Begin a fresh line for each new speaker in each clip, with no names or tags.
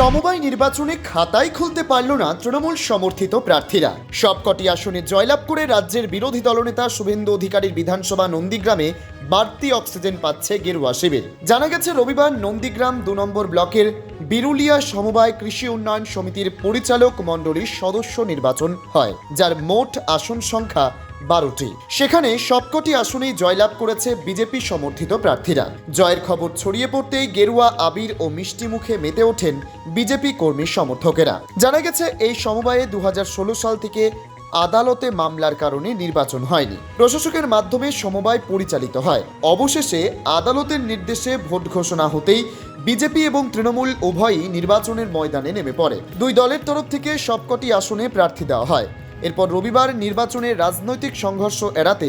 সমবায় নির্বাচনে খাতাই খুলতে পারল না তৃণমূল সমর্থিত প্রার্থীরা। সবকটি আসনে জয়লাভ করে রাজ্যের বিরোধী দলনেতা শুভেন্দু অধিকারীর বিধানসভা নন্দীগ্রামে বাড়তি অক্সিজেন পাচ্ছে গেরুয়া শিবির। জানা গেছে, রবিবার নন্দীগ্রাম দু নম্বর ব্লকের বিরুলিয়া সমবায় কৃষি উন্নয়ন সমিতির পরিচালক মণ্ডলীর সদস্য নির্বাচন হয়, যার মোট আসন সংখ্যা বারোটি। সেখানে সবকটি আসনেই জয়লাভ করেছে বিজেপি সমর্থিত প্রার্থীরা। জয়ের খবর ছড়িয়ে পড়তেই গেরুয়া, আবির ও মিষ্টি মুখে মেতে ওঠেন বিজেপি কর্মী সমর্থকেরা। জানা গেছে, এই সমবায়ে দু হাজার ষোলো সাল থেকে আদালতে মামলার কারণে নির্বাচন হয়নি। প্রশাসকের মাধ্যমে সমবায় পরিচালিত হয়। অবশেষে আদালতের নির্দেশে ভোট ঘোষণা হতেই বিজেপি এবং তৃণমূল উভয়ই নির্বাচনের ময়দানে নেমে পড়ে। দুই দলের তরফ থেকে সবকটি আসনে প্রার্থী দেওয়া হয়। এরপর রবিবার নির্বাচনে রাজনৈতিক সংঘর্ষ এড়াতে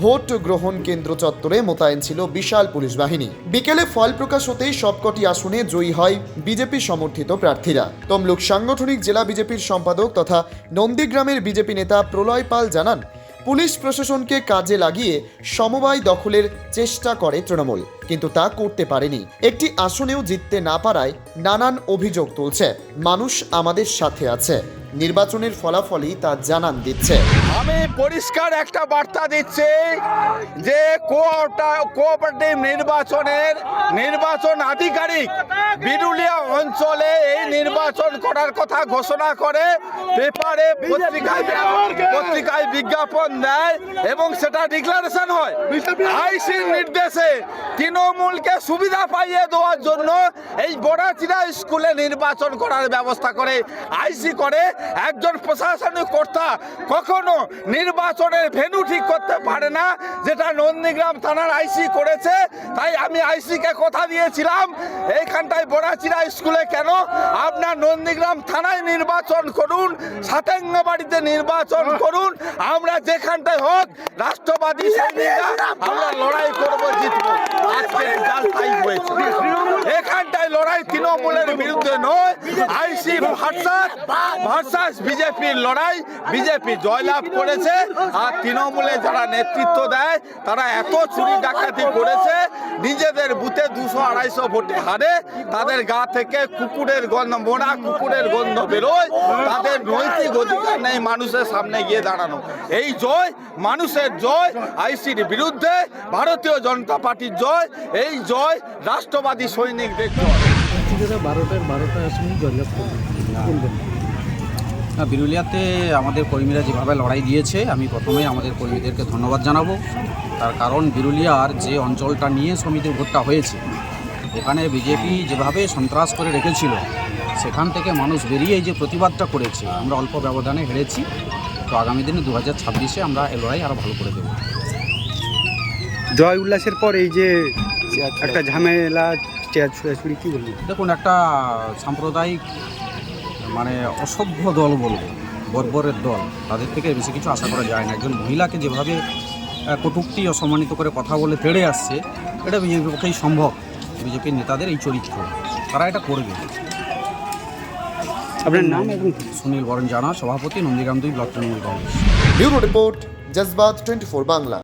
ভোট গ্রহণ কেন্দ্র চত্বরে মোতায়েন ছিল বিশাল পুলিশ বাহিনী। বিকেলে ফল প্রকাশ হতেই সবকটি আসনে জয়ী হয় বিজেপি সমর্থিত প্রার্থীরা। তমলুক সাংগঠনিক জেলা বিজেপির সম্পাদক তথা নন্দীগ্রামের বিজেপি নেতা প্রলয় পাল জানান, পুলিশ প্রশাসনকে কাজে লাগিয়ে সমবায় দখলের চেষ্টা করে তৃণমূল, কিন্তু তা করতে পারেনি। একটি আসনেও জিততে না পারায় নানান অভিযোগ তুলছে। মানুষ আমাদের সাথে আছে। নির্বাচনের ফলাফলই তা জানান দিচ্ছে।
আমি পরিষ্কার একটা বার্তা দিচ্ছি যে কোঅপারেটিভ নির্বাচনের নির্বাচন আধিকারিক বিরুলিয়া অঞ্চলে এই নির্বাচন করার কথা ঘোষণা করে পেপারে পত্রিকায় পত্রিকায় বিজ্ঞাপন দেয় এবং সেটা ডিক্লারেশন হয়। আইসির নির্দেশে তৃণমূলকে সুবিধা পাইয়ে দেওয়ার জন্য এই বড়াচিরা স্কুলে নির্বাচন করার ব্যবস্থা করে আইসি করে একজন প্রশাসনিক কর্তা কখনো নির্বাচনের ভেন্যু ঠিক করতে পারে না, যেটা নন্দীগ্রাম থানার আইসি করেছে। তাই আমি আইসিকে কথা দিয়েছিলাম, এইখানটায় বড়াচিরা স্কুলে কেন আপনার নন্দীগ্রাম থানায় নির্বাচন করুন, সাতেঙ্গাবাড়িতে নির্বাচন করুন, আমরা যেখানটায় হোক রাষ্ট্রবাদী সৈনিকরা আমরা লড়াই করব, জিতবো। এখানটায় লড়াই তৃণমূলের বিরুদ্ধে নয়। আইসি ভার্সাস ভার্সাস বিজেপির লড়াই, বিজেপি জয়লাভ করেছে। আর তৃণমূলে যারা নেতৃত্ব দেয়, তারা এত চুরি ডাকাতি করেছে, নিজেদের বুথে দুশো আড়াইশো ভোটে হারে, তাদের গা থেকে কুকুরের গন্ধ, মোড়া কুকুরের গন্ধ বেরোয়, তাদের নৈতিক অধিকার নেই মানুষের সামনে গিয়ে দাঁড়ানো। এই জয়, মানুষের জয়, আইসির বিরুদ্ধে, ভারতীয় জনতা পার্টির জয়, এই জয় রাষ্ট্রবাদী সৈনিকদের জয়।
প্রার্থীরা বারোটার বারোটা আসনে জয়লাভ করবে।
না, বিরুলিয়াতে আমাদের কর্মীরা যেভাবে লড়াই দিয়েছে আমি প্রথমেই আমাদের কর্মীদেরকে ধন্যবাদ জানাব। তার কারণ বিরুলিয়ার যে অঞ্চলটা নিয়ে সমিতির ভোটটা হয়েছে এখানে বিজেপি যেভাবে সন্ত্রাস করে রেখেছিল সেখান থেকে মানুষ বেরিয়ে এই যে প্রতিবাদটা করেছে আমরা অল্প ব্যবধানে হেরেছি। তো আগামী দিনে দু হাজার ছাব্বিশে আমরা এই লড়াই আরও ভালো করে দেবো।
জয় উল্লাসের পর এই যে একটা ঝামেলা চেয়ার ছুড়াছুড়ি কি বলবেন
দেখুন একটা সাম্প্রদায়িক মানে অসভ্য দল বলব বর্বরের দল তাদের থেকে বেশি কিছু আশা করা যায় না। একজন মহিলাকে যেভাবে কটূক্তি অসম্মানিত করে কথা বলে তেড়ে আসছে এটা বিজেপির পক্ষেই সম্ভব। বিজেপির নেতাদের এই চরিত্র তারা এটা করবে।
আপনার নাম এবং
সুনীল বরণ জানা সভাপতি নন্দীগ্রাম দুই block Trinamool Congress.
Bureau report Jazbaat twenty four Bangla.